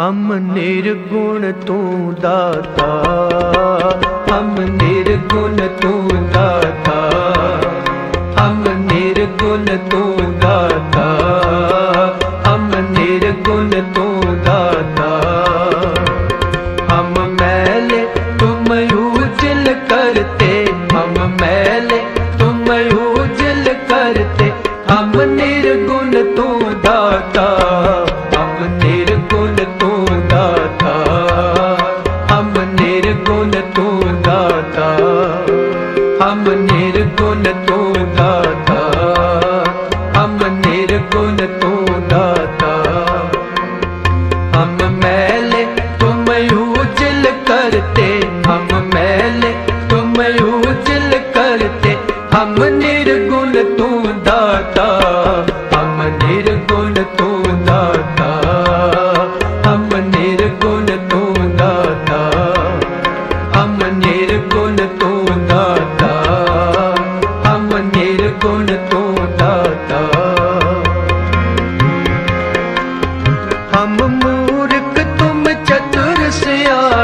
ਹਮ ਨਿਰਗੁਣ ਤੂੰ ਦਾਤਾ, ਹਮ ਨਿਰਗੁਣ ਤੂੰ ਦਾਤਾ, ਹਮ ਨਿਰਗੁਣ ਤੂੰ ਦਾਤਾ, ਹਮ ਨਿਰਗੁਣ ਤੂੰ ਦਾਤਾ। ਹਮ ਮੈਲ ਤੁਮ ਉਜਲ ਕਰਤੇ, ਹਮ ਮੈਲ ਤੁਮ ਉਜਲ ਕਰਤੇ, ਹਮ ਨਿਰਗੁਣ ਤੂੰ ਦਾਤਾ।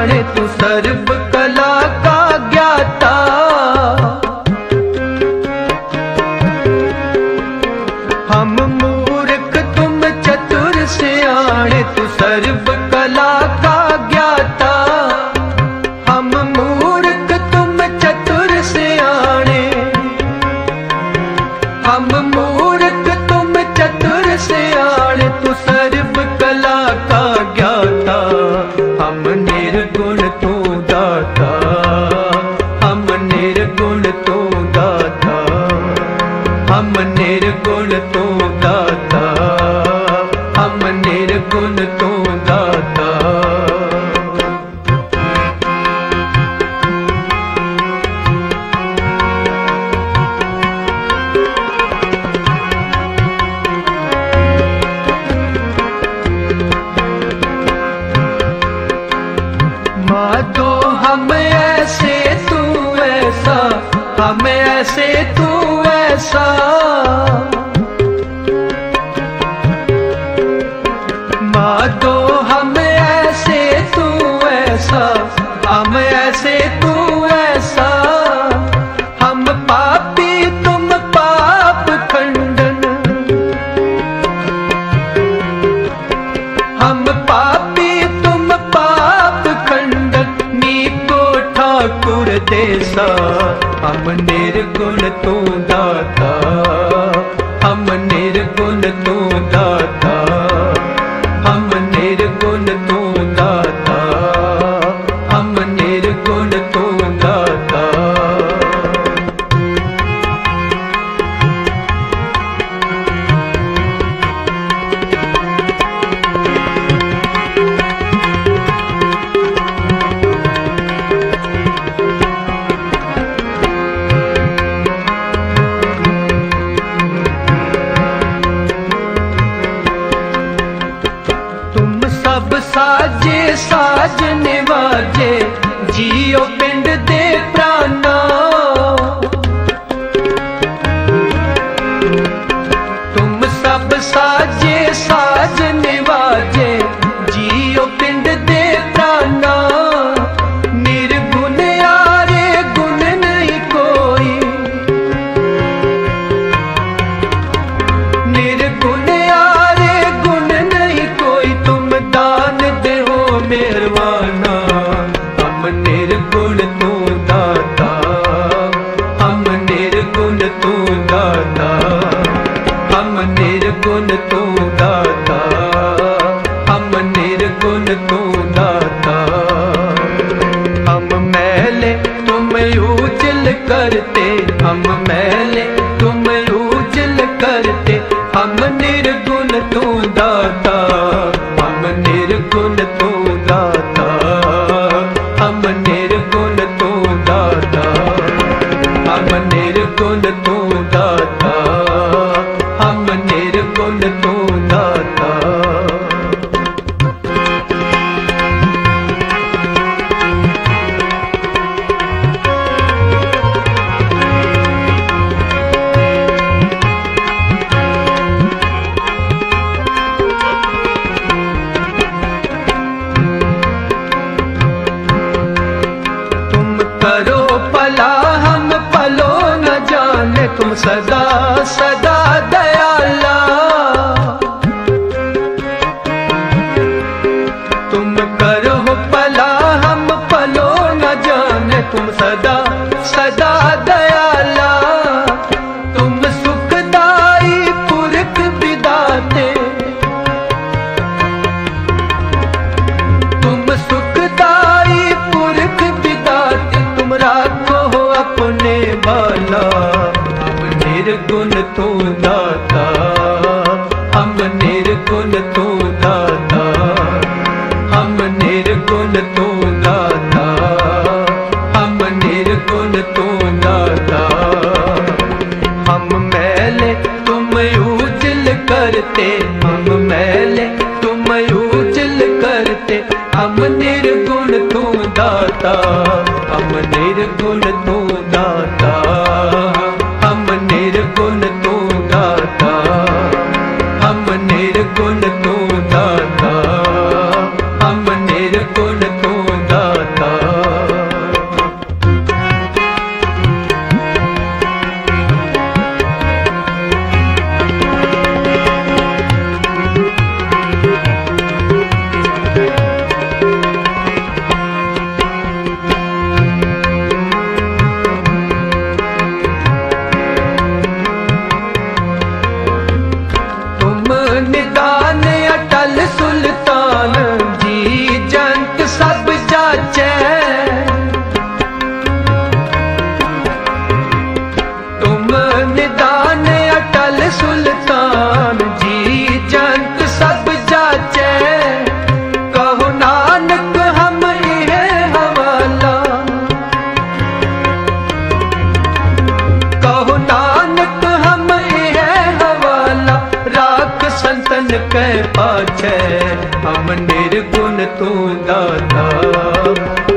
ਜਾਣੇ ਤੂੰ ਸਰਬ ਕਲਾ 사 ਐਸਾ ਹਮ ਨਿਰਗੁਣ ਤੂੰ ਦਾਤਾ ਹਮ ਨਿਰਗੁਣ ਤੂੰ ਦਾਤਾ। Imagine ਨਿਰਗੁਣ ਤੂੰ ਦਾਤਾ ਹਮ ਨਿਰਗੁਣ ਤੂੰ ਦਾਤਾ। ਹਮ ਮੈਲੇ ਤੁਮ ਉਚਲ ਕਰਤੇ। निर्गुण तू दाता हम निर्गुण तू दाता हम निर्गुण तू दाता हम मैले तुम उजल करते हम मैले तुम उजल करते हम निर्गुण तू दाता हम निर्गुण तू दाता पाछे हम निर्गुण तू दाता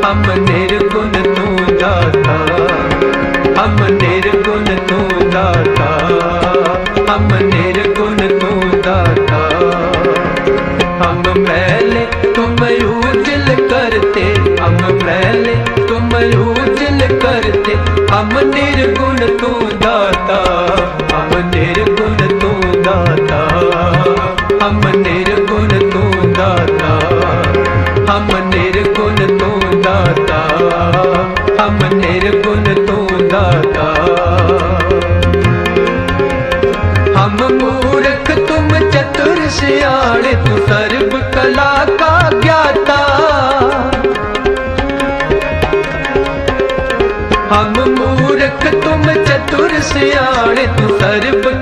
हम निर्गुण तू दाता हम निर्गुण तू दाता हम निर्गुण तू दाता हम मैले तुम उजल करते हम मैले तुम उजल करते हम निर्गुण तू दाता हम निर्गुण तू सर्व कला का ज्ञाता हम मूर्ख तुम चतुर सियाणे तू सर्व कला